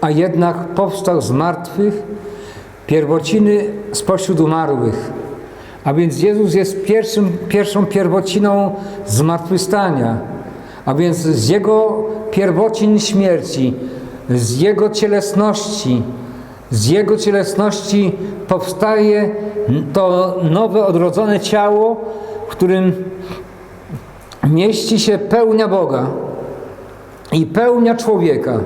a jednak powstał z martwych, pierwociny spośród umarłych. A więc Jezus jest pierwszym, pierwszą pierwociną zmartwychwstania, a więc z Jego pierwocin śmierci, z Jego cielesności, z Jego cielesności powstaje to nowe, odrodzone ciało, w którym mieści się pełnia Boga i pełnia człowieka,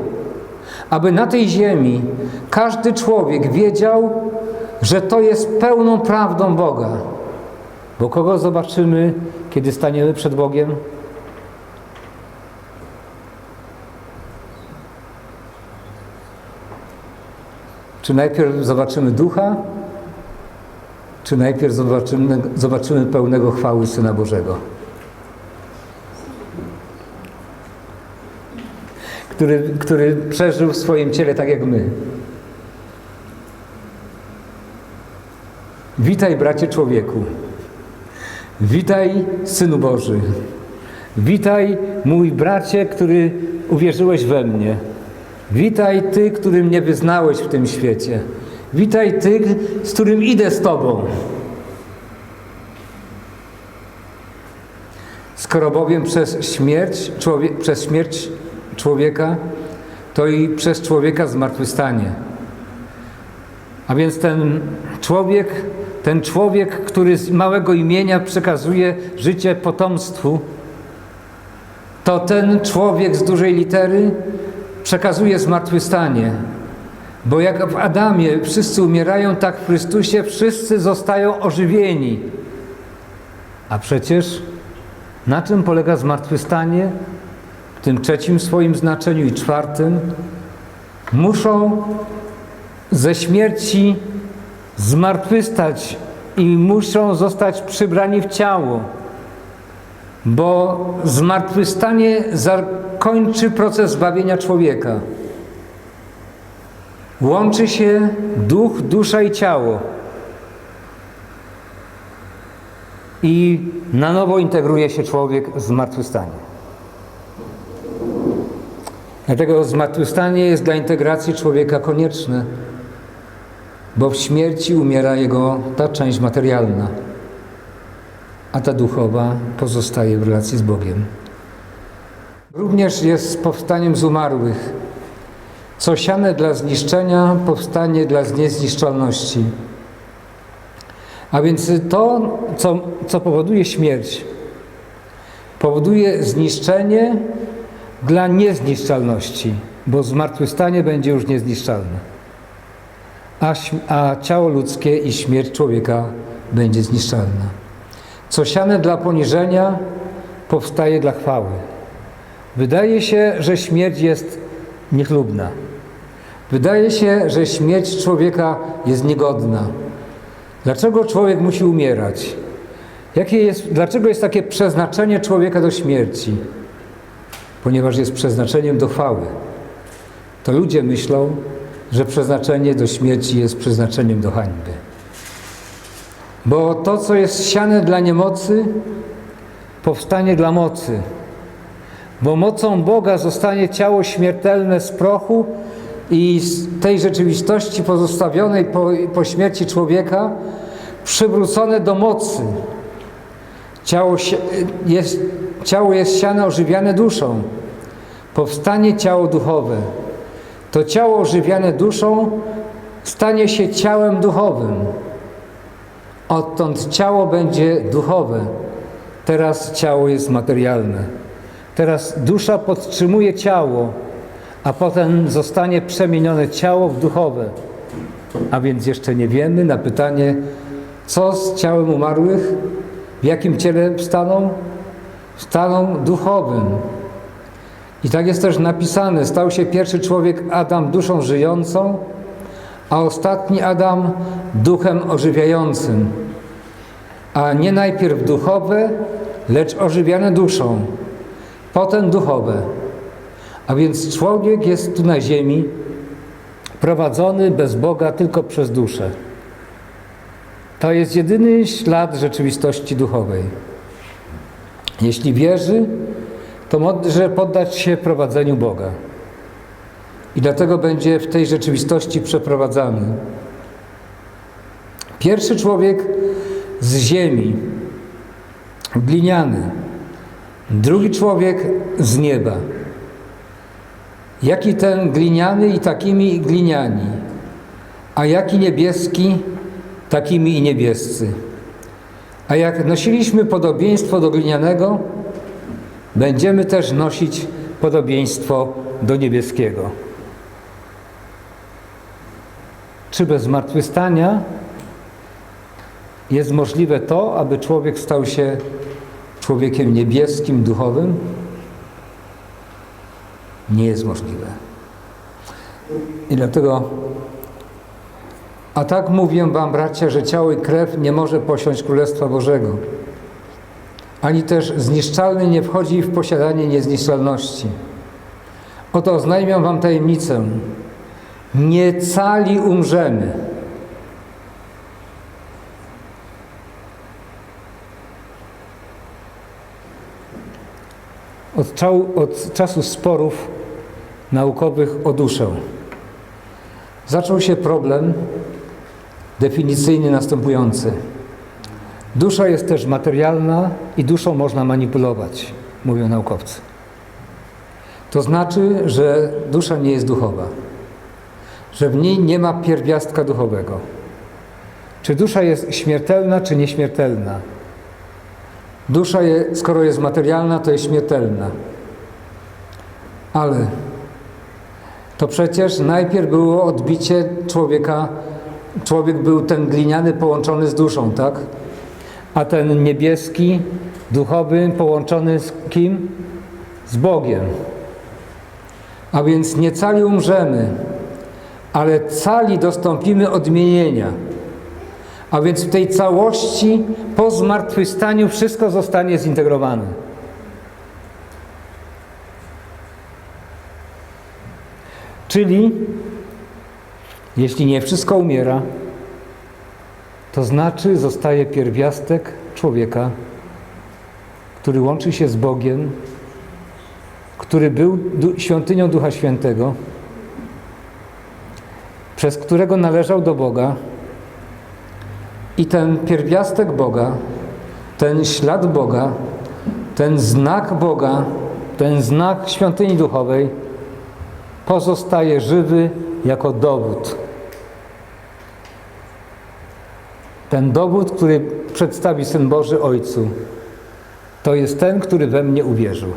aby na tej ziemi każdy człowiek wiedział, że to jest pełną prawdą Boga. Bo kogo zobaczymy, kiedy staniemy przed Bogiem? Czy najpierw zobaczymy ducha, czy najpierw zobaczymy, zobaczymy pełnego chwały Syna Bożego? Który, który przeżył w swoim ciele tak jak my. Witaj, bracie człowieku. Witaj, Synu Boży. Witaj, mój bracie, który uwierzyłeś we mnie. Witaj, ty, który mnie wyznałeś w tym świecie. Witaj, ty, z którym idę z tobą. Skoro bowiem przez śmierć, człowiek, przez śmierć człowieka, to i przez człowieka zmartwychwstanie. A więc ten człowiek, ten człowiek, który z małego imienia przekazuje życie potomstwu, to ten człowiek z dużej litery przekazuje zmartwychwstanie. Bo jak w Adamie wszyscy umierają, tak w Chrystusie wszyscy zostają ożywieni. A przecież na czym polega zmartwychwstanie? Tym trzecim swoim znaczeniu i czwartym muszą ze śmierci zmartwychwstać i muszą zostać przybrani w ciało, bo zmartwychwstanie zakończy proces zbawienia człowieka. Łączy się duch, dusza i ciało i na nowo integruje się człowiek w zmartwychwstanie. Dlatego zmartwychwstanie jest dla integracji człowieka konieczne, bo w śmierci umiera jego ta część materialna, a ta duchowa pozostaje w relacji z Bogiem. Również jest powstaniem z umarłych. Co siane dla zniszczenia, powstanie dla niezniszczalności. A więc to, co, co powoduje śmierć, powoduje zniszczenie dla niezniszczalności, bo zmartwychwstanie będzie już niezniszczalne. A, a ciało ludzkie i śmierć człowieka będzie zniszczalna. Co siane dla poniżenia, powstaje dla chwały. Wydaje się, że śmierć jest niechlubna. Wydaje się, że śmierć człowieka jest niegodna. Dlaczego człowiek musi umierać? Jakie jest, dlaczego jest takie przeznaczenie człowieka do śmierci? Ponieważ jest przeznaczeniem do chwały. To ludzie myślą, że przeznaczenie do śmierci jest przeznaczeniem do hańby. Bo to, co jest siane dla niemocy, powstanie dla mocy. Bo mocą Boga zostanie ciało śmiertelne z prochu i z tej rzeczywistości pozostawionej po, po śmierci człowieka przywrócone do mocy. Ciało jest, ciało jest siane ożywiane duszą. Powstanie ciało duchowe. To ciało ożywiane duszą stanie się ciałem duchowym. Odtąd ciało będzie duchowe. Teraz ciało jest materialne. Teraz dusza podtrzymuje ciało, a potem zostanie przemienione ciało w duchowe. A więc jeszcze nie wiemy na pytanie, co z ciałem umarłych, w jakim ciele wstaną? Wstaną duchowym. I tak jest też napisane: stał się pierwszy człowiek Adam duszą żyjącą, a ostatni Adam duchem ożywiającym. A nie najpierw duchowe, lecz ożywiane duszą, potem duchowe. A więc człowiek jest tu na ziemi prowadzony bez Boga tylko przez duszę. To jest jedyny ślad rzeczywistości duchowej. Jeśli wierzy, to może poddać się prowadzeniu Boga. i dlatego będzie w tej rzeczywistości przeprowadzany. Pierwszy człowiek z ziemi, gliniany, drugi człowiek z nieba. Jaki ten gliniany i takimi gliniani, a jaki niebieski, takimi i niebiescy. A jak nosiliśmy podobieństwo do glinianego, będziemy też nosić podobieństwo do niebieskiego. Czy bez zmartwychwstania jest możliwe to, aby człowiek stał się człowiekiem niebieskim, duchowym? Nie jest możliwe. I dlatego, a tak mówię Wam, bracia, że ciało i krew nie może posiąść Królestwa Bożego, ani też zniszczalny nie wchodzi w posiadanie niezniszczalności. Oto oznajmiam Wam tajemnicę. Nie cali umrzemy. Od, od czasu sporów naukowych o duszę zaczął się problem definicyjny następujący. Dusza jest też materialna i duszą można manipulować, mówią naukowcy. To znaczy, że dusza nie jest duchowa, że w niej nie ma pierwiastka duchowego. Czy dusza jest śmiertelna, czy nieśmiertelna? Dusza, je, skoro jest materialna, to jest śmiertelna. Ale to przecież najpierw było odbicie człowieka. Człowiek był ten gliniany połączony z duszą, tak? A ten niebieski, duchowy połączony z kim? Z Bogiem. A więc nie cali umrzemy, ale cali dostąpimy odmienienia. A więc w tej całości po zmartwychwstaniu wszystko zostanie zintegrowane. Czyli jeśli nie wszystko umiera, to znaczy zostaje pierwiastek człowieka, który łączy się z Bogiem, który był świątynią Ducha Świętego, przez którego należał do Boga. I ten pierwiastek Boga, ten ślad Boga, ten znak Boga, ten znak świątyni duchowej pozostaje żywy jako dowód. Ten dowód, który przedstawi Syn Boży Ojcu, to jest ten, który we mnie uwierzył.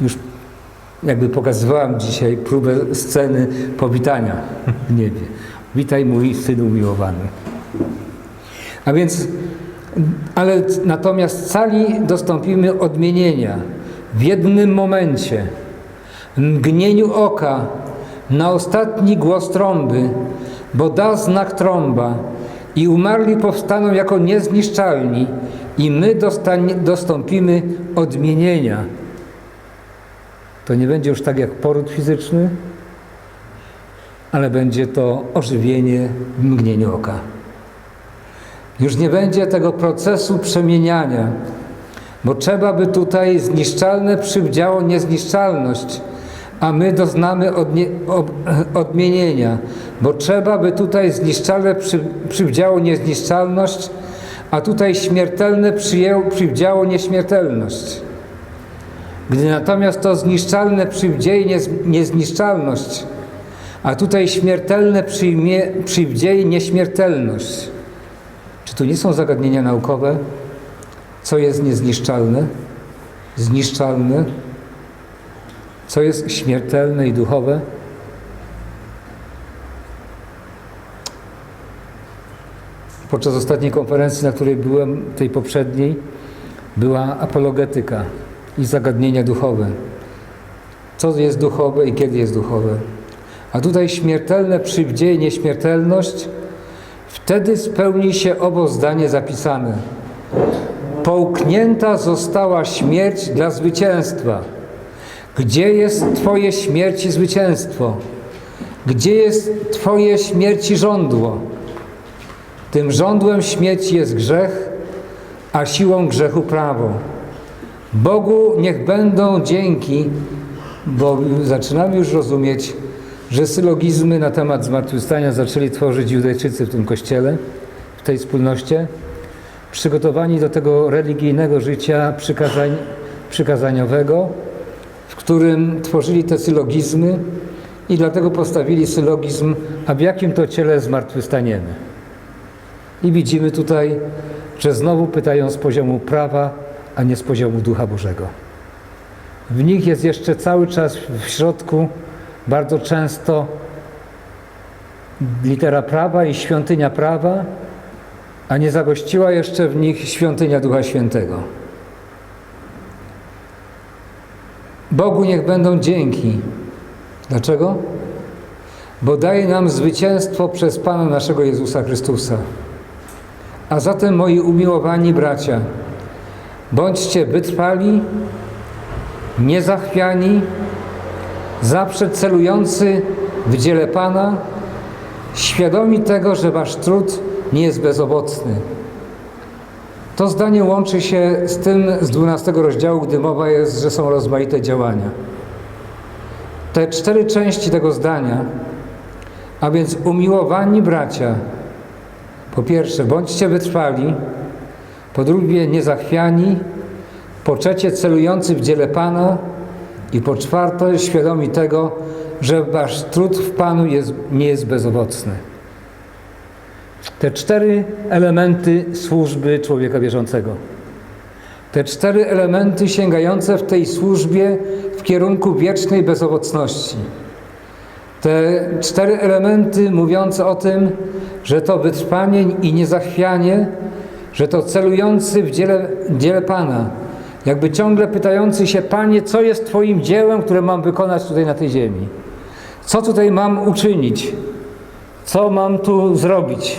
Już jakby pokazywałam dzisiaj próbę sceny powitania w niebie. Witaj mój synu umiłowany. A więc, ale natomiast cali dostąpimy odmienienia w jednym momencie, mgnieniu oka, na ostatni głos trąby, bo da znak trąba i umarli powstaną jako niezniszczalni i my dostąpimy odmienienia. To nie będzie już tak jak poród fizyczny, ale będzie to ożywienie w mgnieniu oka. Już nie będzie tego procesu przemieniania, bo trzeba by tutaj zniszczalne przywdziało niezniszczalność, a my doznamy odmienienia, bo trzeba by tutaj zniszczalne przy, przywdziało niezniszczalność, a tutaj śmiertelne przyjęło, przywdziało nieśmiertelność. Gdy natomiast to zniszczalne przywdzieje niezniszczalność, a tutaj śmiertelne przyjmie, przywdzieje nieśmiertelność. Czy to nie są zagadnienia naukowe? Co jest niezniszczalne? Zniszczalne? Co jest śmiertelne i duchowe? Podczas ostatniej konferencji, na której byłem, tej poprzedniej, była apologetyka i zagadnienia duchowe. Co jest duchowe i kiedy jest duchowe? A tutaj śmiertelne przywdzieje nieśmiertelność, wtedy spełni się owo zdanie zapisane. Połknięta została śmierć dla zwycięstwa. Gdzie jest Twoje śmierci zwycięstwo? Gdzie jest Twoje śmierci żądło? Tym żądłem śmierci jest grzech, a siłą grzechu prawo. Bogu niech będą dzięki bo zaczynamy już rozumieć, że sylogizmy na temat zmartwychwstania zaczęli tworzyć Judejczycy w tym kościele, w tej wspólnocie, przygotowani do tego religijnego życia przykazań, przykazaniowego, w którym tworzyli te sylogizmy i dlatego postawili sylogizm, a w jakim to ciele zmartwychwstaniemy. I widzimy tutaj, że znowu pytają z poziomu prawa, a nie z poziomu Ducha Bożego. W nich jest jeszcze cały czas w środku bardzo często litera prawa i świątynia prawa, a nie zagościła jeszcze w nich świątynia Ducha Świętego. Bogu niech będą dzięki. Dlaczego? Bo daje nam zwycięstwo przez Pana naszego Jezusa Chrystusa. A zatem, moi umiłowani bracia, bądźcie wytrwali, niezachwiani, zawsze celujący w dziele Pana, świadomi tego, że wasz trud nie jest bezowocny. To zdanie łączy się z tym z 12 rozdziału, gdy mowa jest, że są rozmaite działania. Te cztery części tego zdania, a więc umiłowani bracia, po pierwsze, bądźcie wytrwali, po drugie, niezachwiani, po trzecie, celujący w dziele Pana i po czwarte, świadomi tego, że wasz trud w Panu jest, nie jest bezowocny. Te cztery elementy służby człowieka wierzącego. Te cztery elementy sięgające w tej służbie w kierunku wiecznej bezowocności. Te cztery elementy mówiące o tym, że to wytrwanie i niezachwianie, że to celujący w dziele, dziele Pana, jakby ciągle pytający się, Panie, co jest Twoim dziełem, które mam wykonać tutaj na tej ziemi? Co tutaj mam uczynić? Co mam tu zrobić?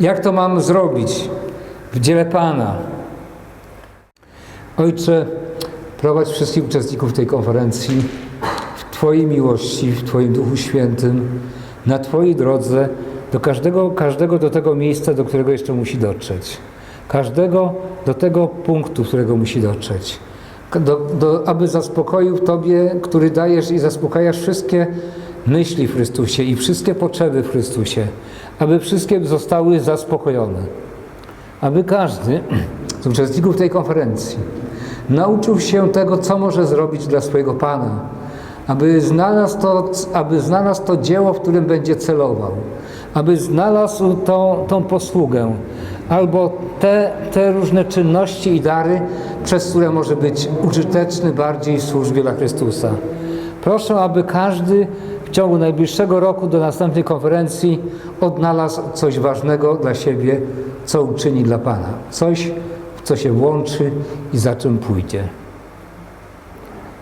Jak to mam zrobić w dziele Pana? Ojcze, prowadź wszystkich uczestników tej konferencji w Twojej miłości, w Twoim Duchu Świętym, na Twojej drodze, do każdego, każdego do tego miejsca, do którego jeszcze musi dotrzeć. Każdego do tego punktu, którego musi dotrzeć. Do, do, aby zaspokoił Tobie, który dajesz i zaspokajasz wszystkie myśli w Chrystusie i wszystkie potrzeby w Chrystusie, aby wszystkie zostały zaspokojone. Aby każdy z uczestników tej konferencji nauczył się tego, co może zrobić dla swojego Pana, aby znalazł to, aby znalazł to dzieło, w którym będzie celował, aby znalazł tą, tą posługę, albo te, te różne czynności i dary, przez które może być użyteczny bardziej w służbie dla Chrystusa. Proszę, aby każdy w ciągu najbliższego roku do następnej konferencji odnalazł coś ważnego dla siebie, co uczyni dla Pana. Coś, w co się włączy i za czym pójdzie.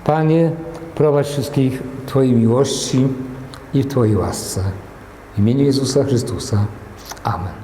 Panie, prowadź wszystkich w Twojej miłości i w Twojej łasce. W imieniu Jezusa Chrystusa. Amen.